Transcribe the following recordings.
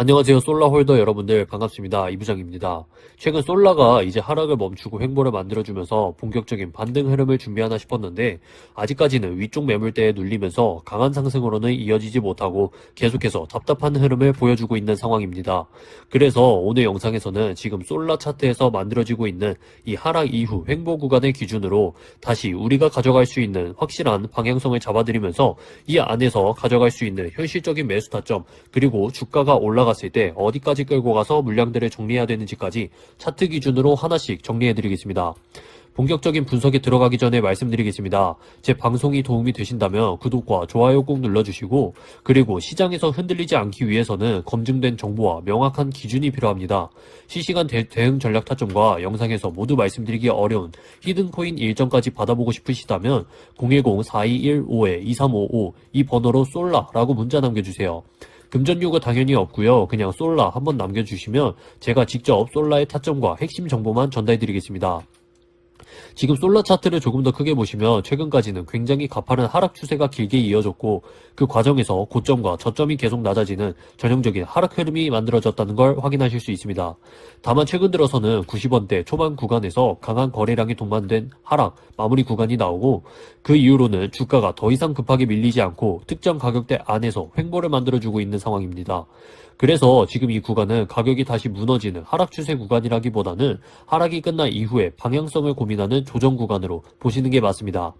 안녕하세요. 솔라홀더 여러분들 반갑습니다. 이부장입니다. 최근 솔라가 이제 하락을 멈추고 횡보를 만들어주면서 본격적인 반등 흐름을 준비하나 싶었는데 아직까지는 위쪽 매물대에 눌리면서 강한 상승으로는 이어지지 못하고 계속해서 답답한 흐름을 보여주고 있는 상황입니다. 그래서 오늘 영상에서는 지금 솔라 차트에서 만들어지고 있는 이 하락 이후 횡보 구간을 기준으로 다시 우리가 가져갈 수 있는 확실한 방향성을 잡아드리면서 이 안에서 가져갈 수 있는 현실적인 매수 타점 그리고 주가가 올라 갔을 때 어디까지 끌고 가서 물량들을 정리해야 되는지까지 차트 기준으로 하나씩 정리해드리겠습니다. 본격적인 분석에 들어가기 전에 말씀드리겠습니다. 제 방송이 도움이 되신다면 구독과 좋아요 꼭 눌러주시고 그리고 시장에서 흔들리지 않기 위해서는 검증된 정보와 명확한 기준이 필요합니다. 실시간 대, 응 전략 타점과 영상에서 모두 말씀드리기 어려운 히든코인 일정까지 받아보고 싶으시다면 010-4215-2355 이 번호로 쏠라라고 문자 남겨주세요. 금전 요구 당연히 없고요. 그냥 솔라 한번 남겨주시면 제가 직접 솔라의 타점과 핵심 정보만 전달해드리겠습니다. 지금 솔라 차트를 조금 더 크게 보시면 최근까지는 굉장히 가파른 하락 추세가 길게 이어졌고 그 과정에서 고점과 저점이 계속 낮아지는 전형적인 하락 흐름이 만들어졌다는 걸 확인하실 수 있습니다. 다만 최근 들어서는 90원대 초반 구간에서 강한 거래량이 동반된 하락 마무리 구간이 나오고 그 이후로는 주가가 더 이상 급하게 밀리지 않고 특정 가격대 안에서 횡보를 만들어주고 있는 상황입니다. 그래서 지금 이 구간은 가격이 다시 무너지는 하락 추세 구간이라기보다는 하락이 끝난 이후에 방향성을 고민하 는 조정 구간으로 보시는 게 맞습니다.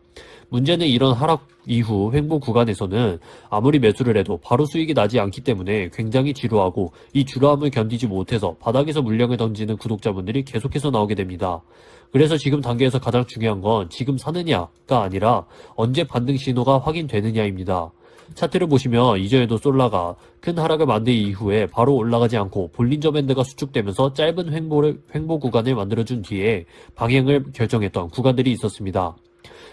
문제는 이런 하락 이후 횡보 구간에서는 아무리 매수를 해도 바로 수익이 나지 않기 때문에 굉장히 지루하고 이 지루함을 견디지 못해서 바닥에서 물량을 던지는 구독자분들이 계속해서 나오게 됩니다. 그래서 지금 단계에서 가장 중요한 건 지금 사느냐가 아니라 언제 반등 신호가 확인되느냐입니다. 차트를 보시면 이전에도 솔라가 큰 하락을 만든 이후에 바로 올라가지 않고 볼린저 밴드가 수축되면서 짧은 횡보를, 횡보 구간을 만들어준 뒤에 방향을 결정했던 구간들이 있었습니다.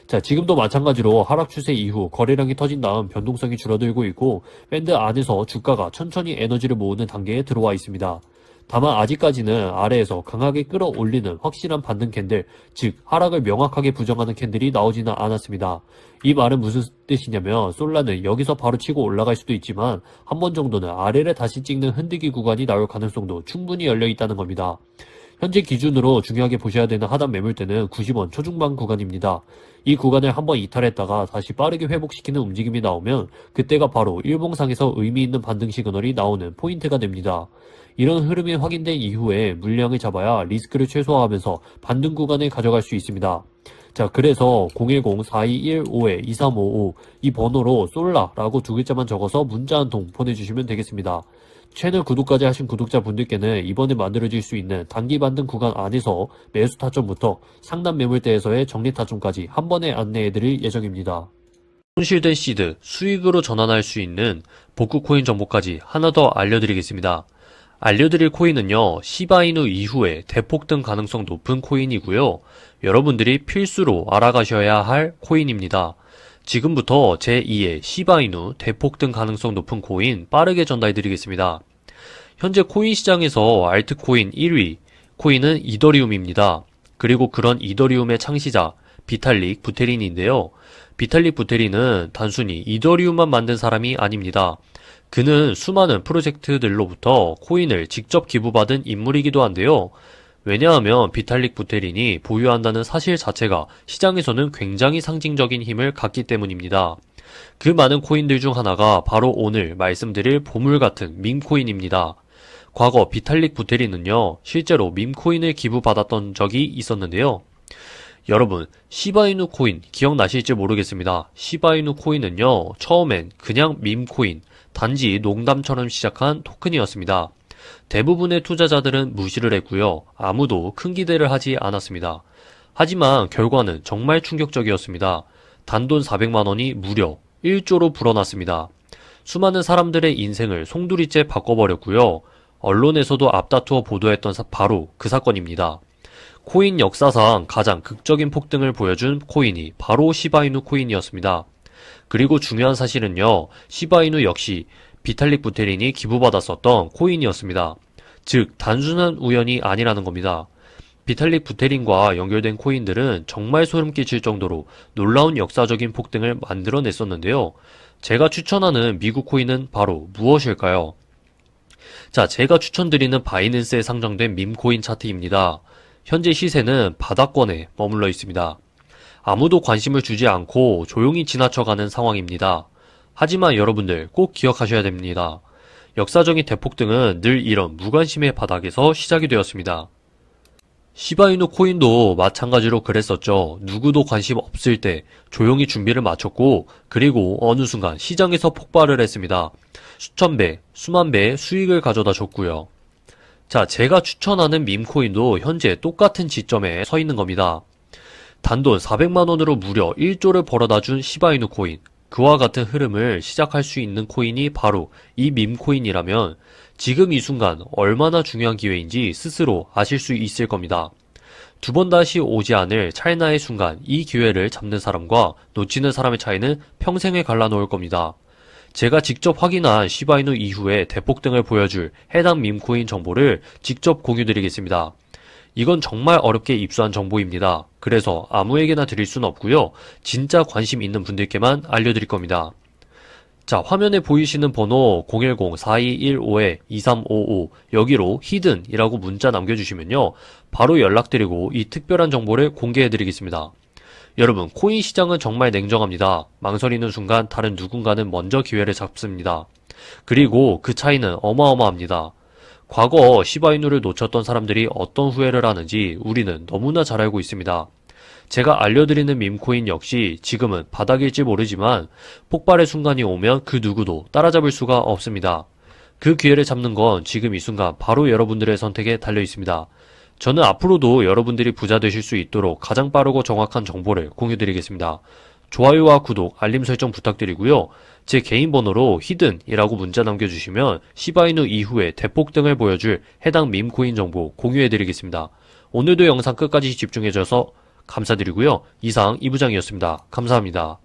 자, 지금도 마찬가지로 하락 추세 이후 거래량이 터진 다음 변동성이 줄어들고 있고 밴드 안에서 주가가 천천히 에너지를 모으는 단계에 들어와 있습니다. 다만 아직까지는 아래에서 강하게 끌어올리는 확실한 반등 캔들, 즉 하락을 명확하게 부정하는 캔들이 나오지는 않았습니다. 이 말은 무슨 뜻이냐면 솔라는 여기서 바로 치고 올라갈 수도 있지만 한 번 정도는 아래를 다시 찍는 흔들기 구간이 나올 가능성도 충분히 열려 있다는 겁니다. 현재 기준으로 중요하게 보셔야 되는 하단 매물대는 90원 초중반 구간입니다. 이 구간을 한번 이탈했다가 다시 빠르게 회복시키는 움직임이 나오면 그때가 바로 일봉상에서 의미 있는 반등 시그널이 나오는 포인트가 됩니다. 이런 흐름이 확인된 이후에 물량을 잡아야 리스크를 최소화하면서 반등 구간을 가져갈 수 있습니다. 자, 그래서 010-4215-2355이 번호로 솔라라고 두 글자만 적어서 문자 한 통 보내주시면 되겠습니다. 채널 구독까지 하신 구독자분들께는 이번에 만들어질 수 있는 단기 반등 구간 안에서 매수 타점부터 상단 매물대에서의 정리 타점까지 한 번에 안내해드릴 예정입니다. 손실된 시드 수익으로 전환할 수 있는 복구 코인 정보까지 하나 더 알려드리겠습니다. 알려드릴 코인은요, 시바이누 이후에 대폭등 가능성 높은 코인이고요. 여러분들이 필수로 알아가셔야 할 코인입니다. 지금부터 제2의 시바이누 대폭 등 가능성 높은 코인 빠르게 전달해드리겠습니다. 현재 코인 시장에서 알트코인 1위, 코인은 이더리움입니다. 그리고 그런 이더리움의 창시자, 비탈릭 부테린인데요. 비탈릭 부테린은 단순히 이더리움만 만든 사람이 아닙니다. 그는 수많은 프로젝트들로부터 코인을 직접 기부받은 인물이기도 한데요. 왜냐하면 비탈릭 부테린이 보유한다는 사실 자체가 시장에서는 굉장히 상징적인 힘을 갖기 때문입니다. 그 많은 코인들 중 하나가 바로 오늘 말씀드릴 보물 같은 밈코인입니다. 과거 비탈릭 부테린은요, 실제로 밈코인을 기부받았던 적이 있었는데요. 여러분, 시바이누 코인 기억나실지 모르겠습니다. 시바이누 코인은요, 처음엔 그냥 밈코인, 단지 농담처럼 시작한 토큰이었습니다. 대부분의 투자자들은 무시를 했고요. 아무도 큰 기대를 하지 않았습니다. 하지만 결과는 정말 충격적이었습니다. 단돈 400만 원이 무려 1조로 불어났습니다. 수많은 사람들의 인생을 송두리째 바꿔버렸고요. 언론에서도 앞다투어 보도했던 사- 바로 그 사건입니다. 코인 역사상 가장 극적인 폭등을 보여준 코인이 바로 시바이누 코인이었습니다. 그리고 중요한 사실은요, 시바이누 역시 비탈릭 부테린이 기부받았었던 코인이었습니다. 즉, 단순한 우연이 아니라는 겁니다. 비탈릭 부테린과 연결된 코인들은 정말 소름 끼칠 정도로 놀라운 역사적인 폭등을 만들어냈었는데요. 제가 추천하는 미국 코인은 바로 무엇일까요? 자, 제가 추천드리는 바이낸스에 상장된 밈코인 차트입니다. 현재 시세는 바닥권에 머물러 있습니다. 아무도 관심을 주지 않고 조용히 지나쳐가는 상황입니다. 하지만 여러분들 꼭 기억하셔야 됩니다. 역사적인 대폭등은 늘 이런 무관심의 바닥에서 시작이 되었습니다. 시바이누 코인도 마찬가지로 그랬었죠. 누구도 관심 없을 때 조용히 준비를 마쳤고 그리고 어느 순간 시장에서 폭발을 했습니다. 수천 배, 수만 배의 수익을 가져다 줬고요. 자, 제가 추천하는 밈코인도 현재 똑같은 지점에 서 있는 겁니다. 단돈 400만 원으로 무려 1조를 벌어다 준 시바이누 코인. 그와 같은 흐름을 시작할 수 있는 코인이 바로 이 밈코인이라면 지금 이 순간 얼마나 중요한 기회인지 스스로 아실 수 있을 겁니다. 두 번 다시 오지 않을 찰나의 순간 이 기회를 잡는 사람과 놓치는 사람의 차이는 평생에 갈라놓을 겁니다. 제가 직접 확인한 시바이누 이후에 대폭등을 보여줄 해당 밈코인 정보를 직접 공유드리겠습니다. 이건 정말 어렵게 입수한 정보입니다. 그래서 아무에게나 드릴 수는 없고요. 진짜 관심 있는 분들께만 알려드릴 겁니다. 자, 화면에 보이시는 번호 010-4215-2355 여기로 히든이라고 문자 남겨주시면요. 바로 연락드리고 이 특별한 정보를 공개해드리겠습니다. 여러분, 코인 시장은 정말 냉정합니다. 망설이는 순간 다른 누군가는 먼저 기회를 잡습니다. 그리고 그 차이는 어마어마합니다. 과거 시바이누를 놓쳤던 사람들이 어떤 후회를 하는지 우리는 너무나 잘 알고 있습니다. 제가 알려드리는 밈코인 역시 지금은 바닥일지 모르지만 폭발의 순간이 오면 그 누구도 따라잡을 수가 없습니다. 그 기회를 잡는 건 지금 이 순간 바로 여러분들의 선택에 달려 있습니다. 저는 앞으로도 여러분들이 부자 되실 수 있도록 가장 빠르고 정확한 정보를 공유드리겠습니다. 좋아요와 구독, 알림 설정 부탁드리고요. 제 개인 번호로 히든이라고 문자 남겨주시면 시바이누 이후에 대폭 등을 보여줄 해당 밈코인 정보 공유해드리겠습니다. 오늘도 영상 끝까지 집중해줘서 감사드리고요. 이상 이부장이었습니다. 감사합니다.